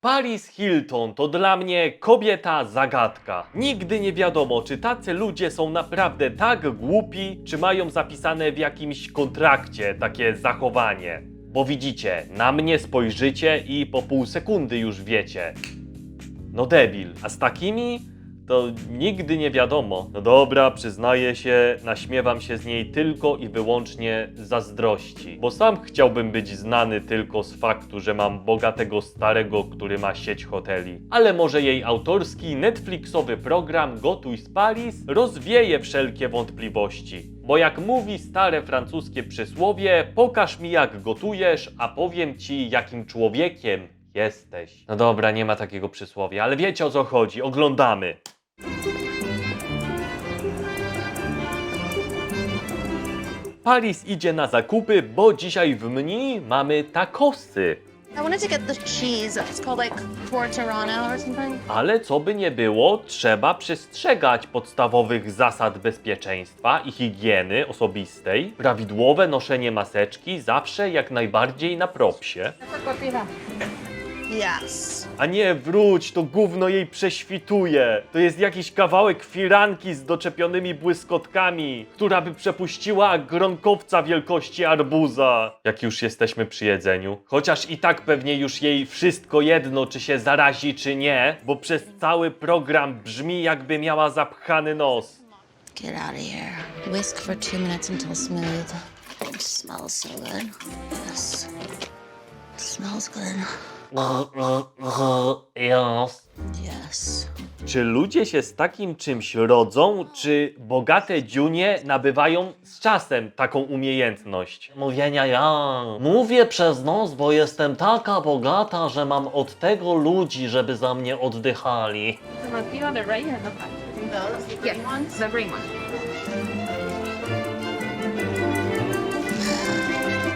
Paris Hilton to dla mnie kobieta zagadka. Nigdy nie wiadomo, czy tacy ludzie są naprawdę tak głupi, czy mają zapisane w jakimś kontrakcie takie zachowanie. Bo widzicie, na mnie spojrzycie i po pół sekundy już wiecie. No debil, a z takimi to nigdy nie wiadomo. No dobra, przyznaję się, naśmiewam się z niej tylko i wyłącznie zazdrości. Bo sam chciałbym być znany tylko z faktu, że mam bogatego starego, który ma sieć hoteli. Ale może jej autorski Netflixowy program Gotuj z Paris rozwieje wszelkie wątpliwości. Bo jak mówi stare francuskie przysłowie, pokaż mi jak gotujesz, a powiem ci jakim człowiekiem jesteś. No dobra, nie ma takiego przysłowia, ale wiecie o co chodzi, oglądamy. Paris idzie na zakupy, bo dzisiaj w mni mamy takosy. I wanted to get the cheese. It's called like Torterano or something. Ale co by nie było, trzeba przestrzegać podstawowych zasad bezpieczeństwa i higieny osobistej. Prawidłowe noszenie maseczki zawsze jak najbardziej na propsie. Yes. A nie, wróć, to gówno jej prześwituje. To jest jakiś kawałek firanki z doczepionymi błyskotkami, która by przepuściła gronkowca wielkości arbuza. Jak już jesteśmy przy jedzeniu. Chociaż i tak pewnie już jej wszystko jedno, czy się zarazi, czy nie, bo przez cały program brzmi jakby miała zapchany nos. Get out of here. Whisk for two minutes until smooth. It smells so good. Yes. It smells good. Yes. Czy ludzie się z takim czymś rodzą, czy bogate dziunie nabywają z czasem taką umiejętność? Mówienia ja. Mówię przez nos, bo jestem taka bogata, że mam od tego ludzi, żeby za mnie oddychali. The? Yes, green.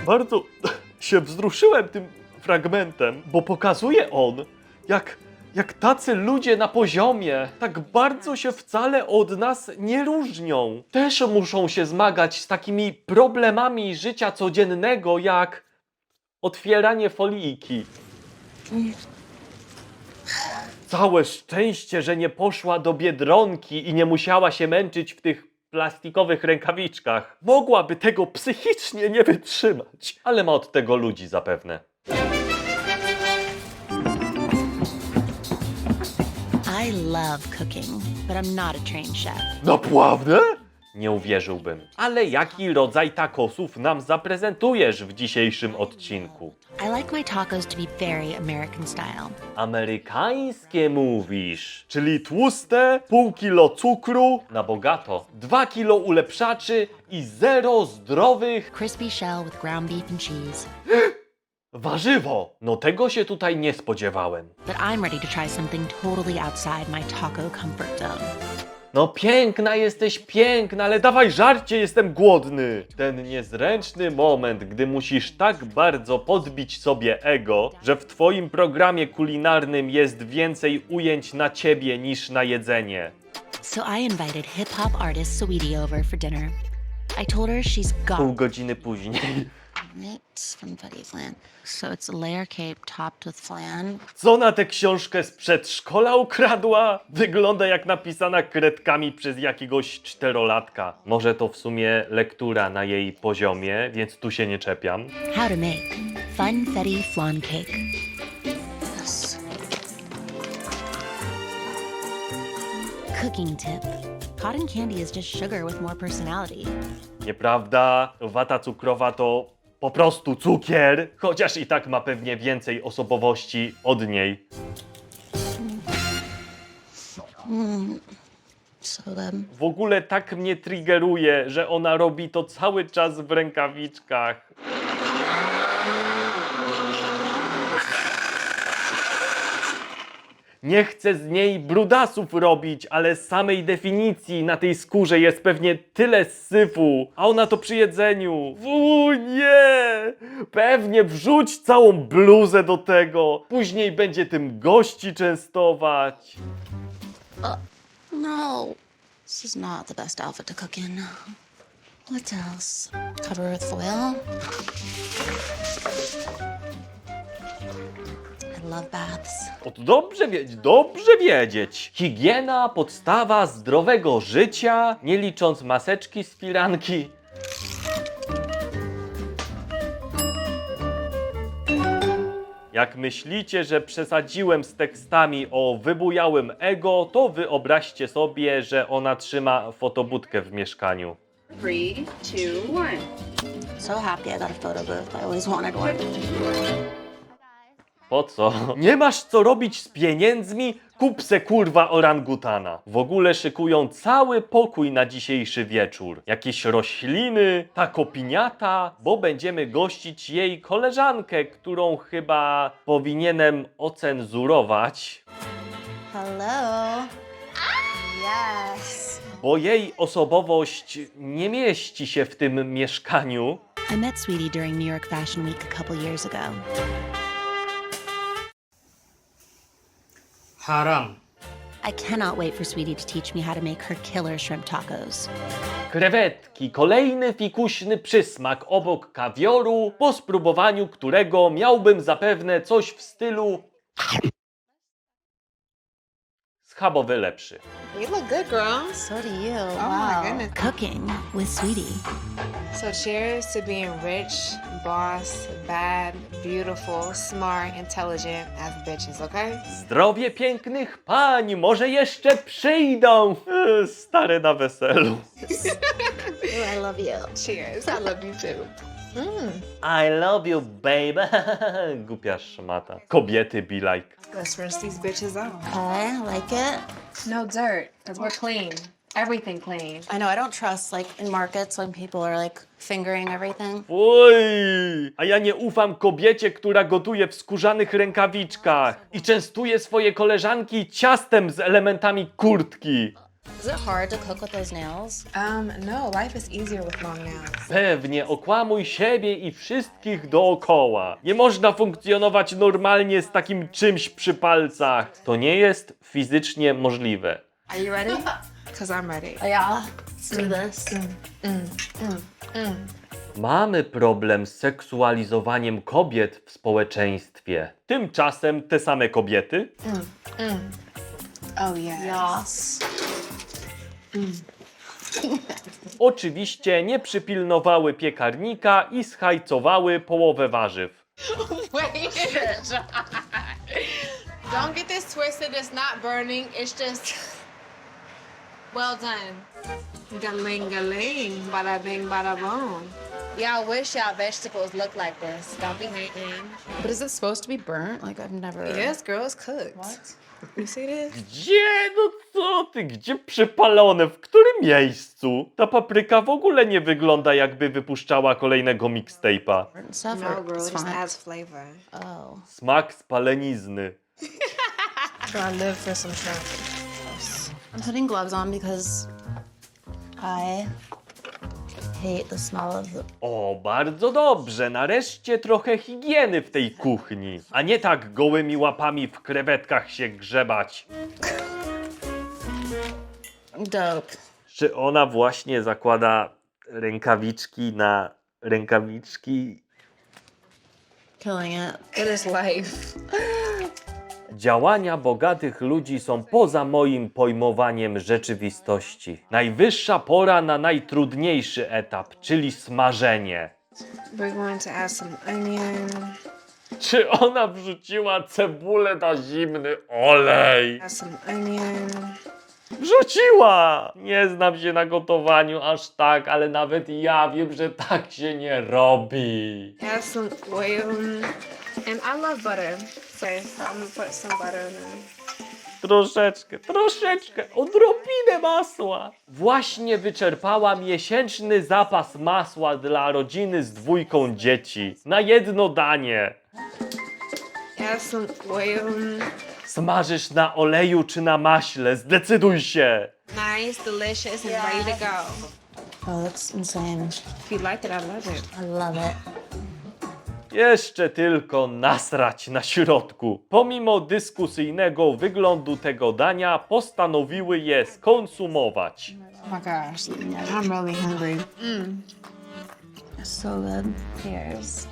Bardzo się wzruszyłem tym fragmentem, bo pokazuje on, jak, jak tacy ludzie na poziomie tak bardzo się wcale od nas nie różnią. Też muszą się zmagać z takimi problemami życia codziennego, jak otwieranie folijki. Całe szczęście, że nie poszła do biedronki i nie musiała się męczyć w tych plastikowych rękawiczkach. Mogłaby tego psychicznie nie wytrzymać, ale ma od tego ludzi zapewne. I love cooking, but I'm not a trained chef. Naprawdę? Nie uwierzyłbym. Ale jaki rodzaj takosów nam zaprezentujesz w dzisiejszym odcinku? I like my tacos to be very American style. Amerykańskie mówisz, czyli tłuste, pół kilo cukru na bogato, dwa kilo ulepszaczy i zero zdrowych Crispy shell with ground beef and cheese. warzywo. No tego się tutaj nie spodziewałem. But I'm ready to try something totally outside my taco comfort zone. No piękna jesteś piękna, ale dawaj żarcie, jestem głodny. Ten niezręczny moment, gdy musisz tak bardzo podbić sobie ego, że w twoim programie kulinarnym jest więcej ujęć na ciebie niż na jedzenie. So I invited hip hop artist Saweetie over for dinner. I told her she's Pół got godziny później. It's from Betty Flan. So it's a layer cape topped with flan. Co na tę książkę z przedszkola ukradła? Wygląda jak napisana kredkami przez jakiegoś czterolatka. Może to w sumie lektura na jej poziomie, więc tu się nie czepiam. How to make fun fetty flan cake. Yes. Cooking tip. Cotton candy is just sugar with more personality. Nieprawda, wata cukrowa to po prostu cukier, chociaż i tak ma pewnie więcej osobowości od niej. Good. W ogóle tak mnie triggeruje, że ona robi to cały czas w rękawiczkach. Nie chcę z niej brudasów robić, ale z samej definicji na tej skórze jest pewnie tyle syfu, a ona to przy jedzeniu. Fu, nie! Pewnie wrzuć całą bluzę do tego. Później będzie tym gości częstować. No, this is not the best outfit to cook in. What else? Cover with foil. Love baths. O, to dobrze wiedzieć, dobrze wiedzieć. Higiena, podstawa zdrowego życia, nie licząc maseczki z firanki. Jak myślicie, że przesadziłem z tekstami o wybujałym ego, to wyobraźcie sobie, że ona trzyma fotobudkę w mieszkaniu. Three, two, one. So happy I got a photo booth. I always wanted one. Po co? Nie masz co robić z pieniędzmi? Kup se kurwa orangutana. W ogóle szykują cały pokój na dzisiejszy wieczór. Jakieś rośliny, ta kopiniata, bo będziemy gościć jej koleżankę, którą chyba powinienem ocenzurować, Hello. Yes. bo jej osobowość nie mieści się w tym mieszkaniu. I met Sweetie during New York Fashion Week a couple years ago. Haram. I cannot wait for Sweetie to teach me how to make her killer shrimp tacos. Krewetki, kolejny fikuśny przysmak obok kawioru, po spróbowaniu którego miałbym zapewne coś w stylu schabowy lepszy. You look good, girl. So do you. Oh wow. my goodness. Cooking with Sweetie. So cheers to being rich, boss, bad, beautiful, smart, intelligent as bitches, okay? Zdrowie pięknych pań, może jeszcze przyjdą. E, Stare na weselu. I love you. Cheers. I love you too. Mm. I love you, baby. Głupia szmata. Kobiety be like. Let's rinse these bitches off. Okay, like it. No dirt, because we're clean. Everything clean. I know I don't trust like in markets when people are like fingering everything. Oj, a ja nie ufam kobiecie, która gotuje w skórzanych rękawiczkach i częstuje swoje koleżanki ciastem z elementami kurtki. Is it hard to cook with those nails? Um, no, life is easier with long nails. Pewnie okłamuj siebie i wszystkich dookoła. Nie można funkcjonować normalnie z takim czymś przy palcach. To nie jest fizycznie możliwe. Are you ready? Because I'm ready. Oh, yeah. Let's do this. Mamy problem z seksualizowaniem kobiet w społeczeństwie. Tymczasem te same kobiety Oh, yeah. Yes. oczywiście nie przypilnowały piekarnika i schajcowały połowę warzyw. Wait. Don't get this twisted. It's not burning. It's just well done. Galing, galing. Bada bing, bada boom. Y'all wish y'all vegetables looked like this. Don't be hating. But is it supposed to be burnt? Like I've never. Yes, girl, it's cooked. What? You see this? Gdzie? No co ty? Gdzie przypalone? W którym miejscu? Ta papryka w ogóle nie wygląda jakby wypuszczała kolejnego mixtape'a. Burnt stuff. No, or girl, it's it just fine. adds flavor. Oh. Smak spalenizny. I live for some shrimp. I'm putting gloves on because I hate the smell of the. O, bardzo dobrze. Nareszcie trochę higieny w tej kuchni. A nie tak gołymi łapami w krewetkach się grzebać. Dope. Czy ona właśnie zakłada rękawiczki na rękawiczki? Killing it. It is life. Działania bogatych ludzi są poza moim pojmowaniem rzeczywistości. Najwyższa pora na najtrudniejszy etap, czyli smażenie. We're going to add some onion. Czy ona wrzuciła cebulę na zimny olej? Add some onion. Wrzuciła! Nie znam się na gotowaniu aż tak, ale nawet ja wiem, że tak się nie robi. Add some oil. And I love butter. So I'm gonna put some butter in there. Troszeczkę, troszeczkę, odrobinę masła. Właśnie wyczerpała miesięczny zapas masła dla rodziny z dwójką dzieci. Na jedno danie. Add some oil. Smażysz na oleju czy na maśle? Zdecyduj się. Nice, delicious, and ready to go. Oh, that's insane. If you like it, I love it. I love it. Jeszcze tylko nasrać na środku. Pomimo dyskusyjnego wyglądu tego dania, postanowiły je skonsumować. Oh my gosh, I'm really hungry. So good. Here's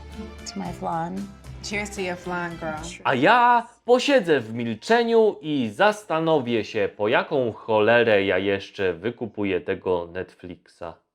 to my flan. Cheers to your flying girl. A ja posiedzę w milczeniu i zastanowię się, po jaką cholerę ja jeszcze wykupuję tego Netflixa.